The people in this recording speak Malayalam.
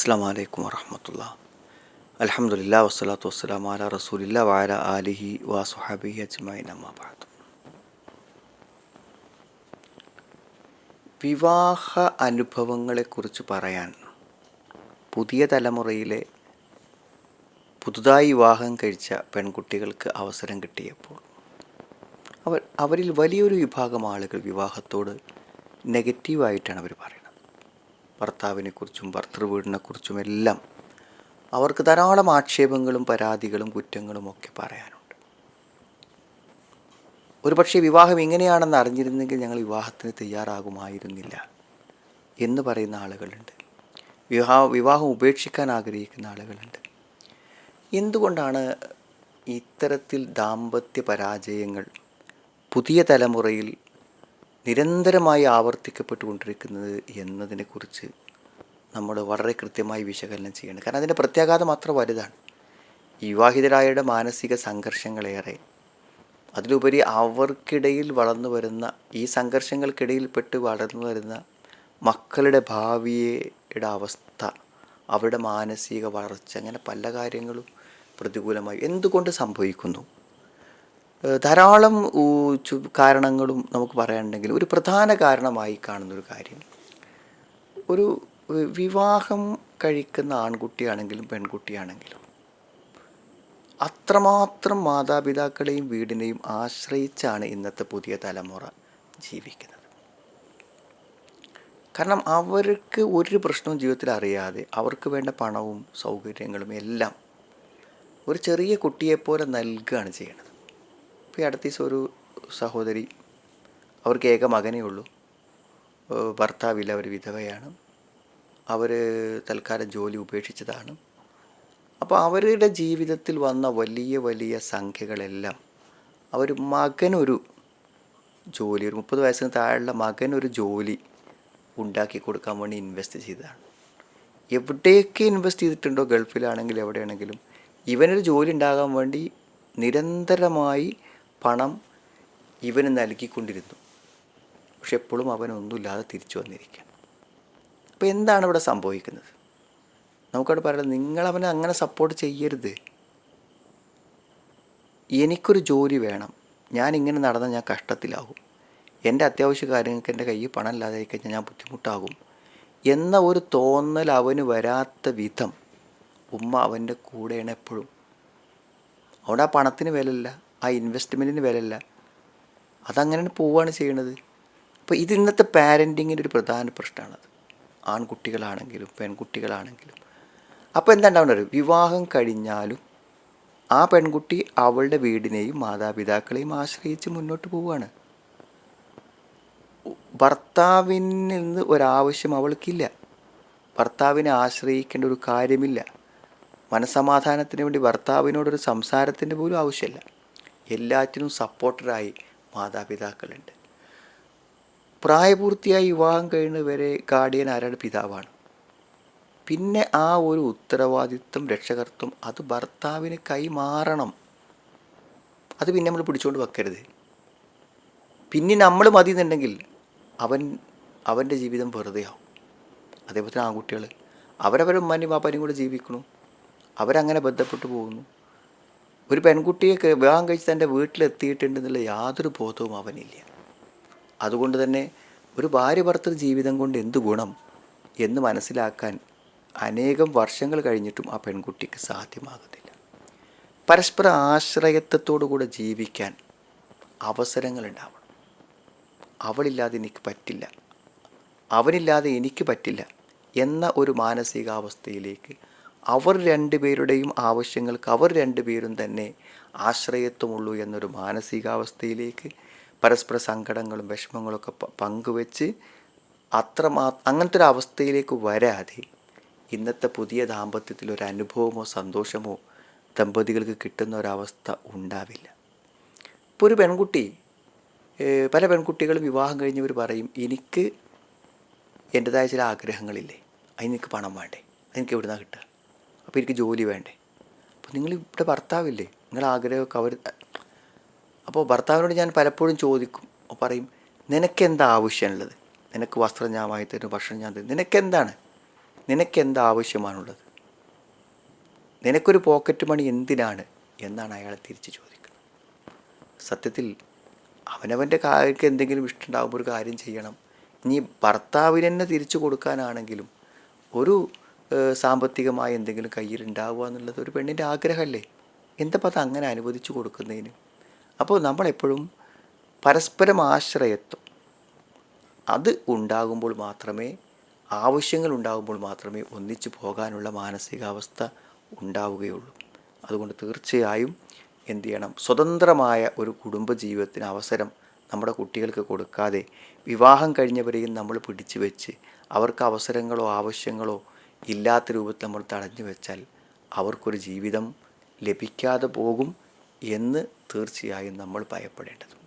അസ്സാം വലൈക്കും വറഹമത്തുള്ള. അലഹമുല്ല വസ്സലാത്തു വസ്സലാം അല റസൂലില്ല വാല ആലിഹി വാസുഹാബി അജ്മായി നമ്മാബാദ് വിവാഹ അനുഭവങ്ങളെക്കുറിച്ച് പറയാൻ പുതിയ തലമുറയിലെ പുതുതായി വിവാഹം കഴിച്ച പെൺകുട്ടികൾക്ക് അവസരം കിട്ടിയപ്പോൾ അവർ അവരിൽ വലിയൊരു വിഭാഗം ആളുകൾ വിവാഹത്തോട് നെഗറ്റീവായിട്ടാണ് അവർ പറയുന്നത്. ഭർത്താവിനെക്കുറിച്ചും ഭർത്തൃവീടിനെക്കുറിച്ചും എല്ലാം അവർക്ക് ധാരാളം ആക്ഷേപങ്ങളും പരാതികളും കുറ്റങ്ങളും ഒക്കെ പറയാനുണ്ട്. ഒരുപക്ഷെ വിവാഹം ഇങ്ങനെയാണെന്ന് അറിഞ്ഞിരുന്നെങ്കിൽ ഞങ്ങൾ വിവാഹത്തിന് തയ്യാറാകുമായിരുന്നില്ല എന്ന് പറയുന്ന ആളുകളുണ്ട്. വിവാഹ വിവാഹം ഉപേക്ഷിക്കാൻ ആഗ്രഹിക്കുന്ന ആളുകളുണ്ട്. എന്തുകൊണ്ടാണ് ഇത്തരത്തിൽ ദാമ്പത്യ പരാജയങ്ങൾ പുതിയ തലമുറയിൽ നിരന്തരമായി ആവർത്തിക്കപ്പെട്ടുകൊണ്ടിരിക്കുന്നത് എന്നതിനെക്കുറിച്ച് നമ്മൾ വളരെ കൃത്യമായി വിശകലനം ചെയ്യണം കാരണം അതിന്റെ പ്രത്യാഘാതം അത്ര വലുതാണ്. ഈ വിവാഹിതരായയുടെ മാനസിക സംഘർഷങ്ങളേറെ അതിലുപരി അവർക്കിടയിൽ വളർന്നു വരുന്ന ഈ സംഘർഷങ്ങൾക്കിടയിൽപ്പെട്ട് വളർന്നു വരുന്ന മക്കളുടെ ഭാവിയുടെ അവസ്ഥ അവരുടെ മാനസിക വളർച്ച അങ്ങനെ പല കാര്യങ്ങളും പ്രതികൂലമായി. എന്തുകൊണ്ട് സംഭവിക്കുന്നു? ധാരാളം കാരണങ്ങളും നമുക്ക് പറയാനുണ്ടെങ്കിൽ ഒരു പ്രധാന കാരണമായി കാണുന്നൊരു കാര്യം. ഒരു വിവാഹം കഴിക്കുന്ന ആൺകുട്ടിയാണെങ്കിലും പെൺകുട്ടിയാണെങ്കിലും അത്രമാത്രം മാതാപിതാക്കളെയും വീടിനെയും ആശ്രയിച്ചാണ് ഇന്നത്തെ പുതിയ തലമുറ ജീവിക്കുന്നത്. കാരണം അവർക്ക് ഒരു പ്രശ്നവും ജീവിതത്തിൽ അറിയാതെ അവർക്ക് വേണ്ട പണവും സൗകര്യങ്ങളും എല്ലാം ഒരു ചെറിയ കുട്ടിയെപ്പോലെ നൽകുകയാണ് ചെയ്യുന്നത് ഈ അടുത്ത ദിവസം ഒരു സഹോദരി. അവർക്ക് ഏക മകനേ ഉള്ളൂ. ഭർത്താവില്ല അവർ വിധവയാണ്. അവർ തൽക്കാലം ജോലി ഉപേക്ഷിച്ചതാണ്. അപ്പോൾ അവരുടെ ജീവിതത്തിൽ വന്ന വലിയ വലിയ സംഖ്യകളെല്ലാം അവർ മകനൊരു ജോലി ഒരു മുപ്പത് വയസ്സിന് താഴെയുള്ള മകനൊരു ജോലി ഉണ്ടാക്കി കൊടുക്കാൻ വേണ്ടി ഇൻവെസ്റ്റ് ചെയ്തതാണ്. എവിടെയൊക്കെ ഇൻവെസ്റ്റ് ചെയ്തിട്ടുണ്ടോ? ഗൾഫിലാണെങ്കിൽ എവിടെയാണെങ്കിലും ഇവനൊരു ജോലി ഉണ്ടാകാൻ വേണ്ടി നിരന്തരമായി പണം ഇവന് നൽകിക്കൊണ്ടിരുന്നു. പക്ഷെ എപ്പോഴും അവനൊന്നുമില്ലാതെ തിരിച്ചു വന്നിരിക്കുക അപ്പോൾ എന്താണ് ഇവിടെ സംഭവിക്കുന്നത്? നമുക്കവിടെ പറയുന്നത് നിങ്ങൾ അവനെ അങ്ങനെ സപ്പോർട്ട് ചെയ്യരുത്. എനിക്കൊരു ജോലി വേണം. ഞാനിങ്ങനെ നടന്നാൽ ഞാൻ കഷ്ടത്തിലാകും. എന്റെ അത്യാവശ്യ കാര്യങ്ങൾക്ക് എന്റെ കയ്യിൽ പണം ഇല്ലാതെ കഴിഞ്ഞാൽ ഞാൻ ബുദ്ധിമുട്ടാകും. എന്ന ഒരു തോന്നൽ അവന് വരാത്ത വിധം ഉമ്മ അവന്റെ കൂടെയാണ് എപ്പോഴും. അവിടെ ആ പണത്തിന് വിലയില്ല. ആ ഇൻവെസ്റ്റ്മെന്റിന് വിലയില്ല. അതങ്ങനെ പോവുകയാണ് ചെയ്യണത്. അപ്പോൾ ഇത് ഇന്നത്തെ പാരന്റിങ്ങിന്റെ ഒരു പ്രധാന പ്രശ്നമാണത്. ആൺകുട്ടികളാണെങ്കിലും പെൺകുട്ടികളാണെങ്കിലും. അപ്പോൾ എന്താ ഒരു വിവാഹം കഴിഞ്ഞാലും ആ പെൺകുട്ടി അവളുടെ വീടിനെയും മാതാപിതാക്കളെയും ആശ്രയിച്ച് മുന്നോട്ട് പോവുകയാണ് ഭർത്താവിൽ നിന്ന് ഒരാവശ്യം അവൾക്കില്ല. ഭർത്താവിനെ ആശ്രയിക്കേണ്ട ഒരു കാര്യമില്ല. മനസമാധാനത്തിന് വേണ്ടി ഭർത്താവിനോടൊരു സംസാരത്തിന്റെ പോലും ആവശ്യമില്ല. എല്ലാറ്റിനും സപ്പോർട്ടറായി മാതാപിതാക്കളുണ്ട്. പ്രായപൂർത്തിയായി വിവാഹം കഴിയുന്നവരെ ഗാർഡിയൻ ആരാണ്? പിതാവാണ്. പിന്നെ ആ ഒരു ഉത്തരവാദിത്വം രക്ഷകർത്തും അത് ഭർത്താവിന് കൈമാറണം. അത് പിന്നെ നമ്മൾ പിടിച്ചുകൊണ്ട് വെക്കരുത്. പിന്നെ നമ്മൾ മതി എന്നുണ്ടെങ്കിൽ അവൻ അവന്റെ ജീവിതം വെറുതെയാവും അതേപോലെ തന്നെ ആൺകുട്ടികൾ അവരവരുടെ ഉമ്മാനും പാപ്പാനും കൂടെ ജീവിക്കണു. അവരങ്ങനെ ബന്ധപ്പെട്ടു പോകുന്നു. ഒരു പെൺകുട്ടിയെ വിവാഹം കഴിച്ച് തന്റെ വീട്ടിലെത്തിയിട്ടുണ്ടെന്നുള്ള യാതൊരു ബോധവും അവനില്ല. അതുകൊണ്ട് തന്നെ ഒരു ഭാര്യ ഭർത്തൃ ജീവിതം കൊണ്ട് എന്ത് ഗുണം എന്ന് മനസ്സിലാക്കാൻ അനേകം വർഷങ്ങൾ കഴിഞ്ഞിട്ടും ആ പെൺകുട്ടിക്ക് സാധ്യമാകുന്നില്ല. പരസ്പര ആശ്രയത്വത്തോടു കൂടെ ജീവിക്കാൻ അവസരങ്ങൾ ഉണ്ടാവണം അവളില്ലാതെ എനിക്ക് പറ്റില്ല. അവനില്ലാതെ എനിക്ക് പറ്റില്ല എന്ന ഒരു മാനസികാവസ്ഥയിലേക്ക് അവർ രണ്ടുപേരുടെയും ആവശ്യങ്ങൾക്ക് അവർ രണ്ടുപേരും തന്നെ ആശ്രയത്വമുള്ളൂ എന്നൊരു മാനസികാവസ്ഥയിലേക്ക് പരസ്പര സങ്കടങ്ങളും വിഷമങ്ങളൊക്കെ പങ്കുവെച്ച് അത്രമാ അങ്ങനത്തെ ഒരു അവസ്ഥയിലേക്ക് വരാതെ ഇന്നത്തെ പുതിയ ദാമ്പത്യത്തിൽ ഒരു അനുഭവമോ സന്തോഷമോ ദമ്പതികൾക്ക് കിട്ടുന്ന ഒരവസ്ഥ ഉണ്ടാവില്ല. ഇപ്പോൾ ഒരു പെൺകുട്ടി പല പെൺകുട്ടികളും വിവാഹം കഴിഞ്ഞവർ പറയും എനിക്ക് എന്റെതായ ചില ആഗ്രഹങ്ങളില്ലേ അതിന് പണം വേണ്ടേ അതെനിക്ക് എവിടുന്നാണ് കിട്ടുക? അപ്പോൾ എനിക്ക് ജോലി വേണ്ടേ? അപ്പോൾ നിങ്ങൾ ഇവിടെ ഭർത്താവില്ലേ? നിങ്ങളുടെ ആഗ്രഹമൊക്കെ അവർ അപ്പോൾ ഭർത്താവിനോട് ഞാൻ പലപ്പോഴും ചോദിക്കും. പറയും നിനക്കെന്താ ആവശ്യമുള്ളത്? നിനക്ക് വസ്ത്രം ഞാൻ വാങ്ങി തരും ഭക്ഷണം ഞാൻ തരും. നിനക്കെന്താണ്? നിനക്കെന്താ ആവശ്യമാണുള്ളത്? നിനക്കൊരു പോക്കറ്റ് മണി എന്തിനാണ്? എന്നാണ് അയാളെ തിരിച്ച് ചോദിക്കുന്നത്. സത്യത്തിൽ അവനവന്റെ കാര്യക്ക് എന്തെങ്കിലും ഇഷ്ടമുണ്ടാകുമ്പോൾ ഒരു കാര്യം ചെയ്യണം. ഇനി ഭർത്താവിന് തന്നെ തിരിച്ചു കൊടുക്കാനാണെങ്കിലും ഒരു സാമ്പത്തികമായ എന്തെങ്കിലും കയ്യിൽ ഉണ്ടാവുക എന്നുള്ളത് ഒരു പെണ്ണിന്റെ ആഗ്രഹമല്ലേ? എന്തപ്പോൾ അത് അങ്ങനെ അനുവദിച്ചു കൊടുക്കുന്നതിന്? അപ്പോൾ നമ്മളെപ്പോഴും പരസ്പരം ആശ്രയത്വം. അത് ഉണ്ടാകുമ്പോൾ മാത്രമേ ആവശ്യങ്ങൾ ഉണ്ടാകുമ്പോൾ മാത്രമേ ഒന്നിച്ചു പോകാനുള്ള മാനസികാവസ്ഥ ഉണ്ടാവുകയുള്ളൂ. അതുകൊണ്ട് തീർച്ചയായും എന്തു ചെയ്യണം? സ്വതന്ത്രമായ ഒരു കുടുംബജീവിതത്തിന് അവസരം നമ്മുടെ കുട്ടികൾക്ക് കൊടുക്കാതെ വിവാഹം കഴിഞ്ഞവരെയും നമ്മൾ പിടിച്ചു വെച്ച് അവർക്ക് അവസരങ്ങളോ ആവശ്യങ്ങളോ ഇല്ലാത്ത രൂപത്തിൽ നമ്മൾ തടഞ്ഞു വെച്ചാൽ അവർക്കൊരു ജീവിതം ലഭിക്കാതെ പോകും എന്ന് തീർച്ചയായും നമ്മൾ ഭയപ്പെടേണ്ടതുണ്ട്.